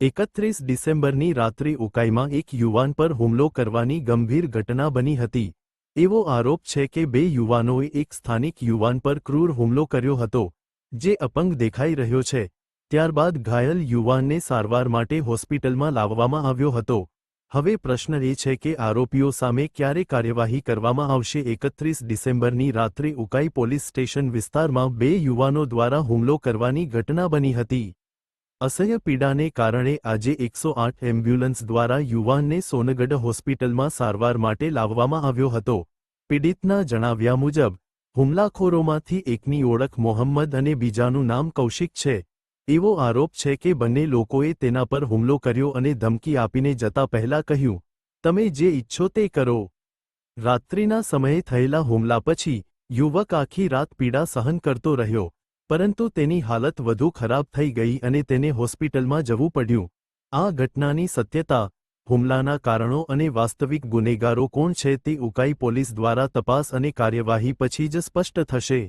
એકત્રીસ ડિસેમ્બરની રાત્રે ઉકાઈમાં એક યુવાન પર હુમલો કરવાની ગંભીર ઘટના બની હતી. એવો આરોપ છે કે બે યુવાનોએ એક સ્થાનિક યુવાન પર ક્રૂર હુમલો કર્યો હતો, જે અપંગ દેખાઈ રહ્યો છે. ત્યારબાદ ઘાયલ યુવાનને સારવાર માટે હોસ્પિટલમાં લાવવામાં આવ્યો હતો. હવે પ્રશ્ન એ છે કે આરોપીઓ સામે ક્યારે કાર્યવાહી કરવામાં આવશે? એકત્રીસ ડિસેમ્બરની રાત્રે ઉકાઈ પોલીસ સ્ટેશન વિસ્તારમાં બે યુવાનો દ્વારા હુમલો કરવાની ઘટના બની હતી. અસહ્ય પીડાને કારણે આજે એકસો આઠ એમ્બ્યુલન્સ દ્વારા યુવાનને સોનગઢ હોસ્પિટલમાં સારવાર માટે લાવવામાં આવ્યો હતો. પીડિતના જણાવ્યા મુજબ, હુમલાખોરોમાંથી એકની ઓળખ મોહમ્મદ અને બીજાનું નામ કૌશિક છે. એવો આરોપ છે કે બંને લોકોએ તેના પર હુમલો કર્યો અને ધમકી આપીને જતા પહેલા કહ્યું, તમે જે ઈચ્છો તે કરો. રાત્રિના સમયે થયેલા હુમલા પછી યુવક આખી રાત પીડા સહન કરતો રહ્યો. પરંતુ તેની હાલત વધુ ખરાબ થઈ ગઈ અને તેને હોસ્પિટલમાં જવું પડ્યું. આ ઘટનાની સત્યતા, હુમલાના કારણો અને વાસ્તવિક ગુનેગારો કોણ છે તે ઉકાઈ પોલીસ દ્વારા તપાસ અને કાર્યવાહી પછી જ સ્પષ્ટ થશે.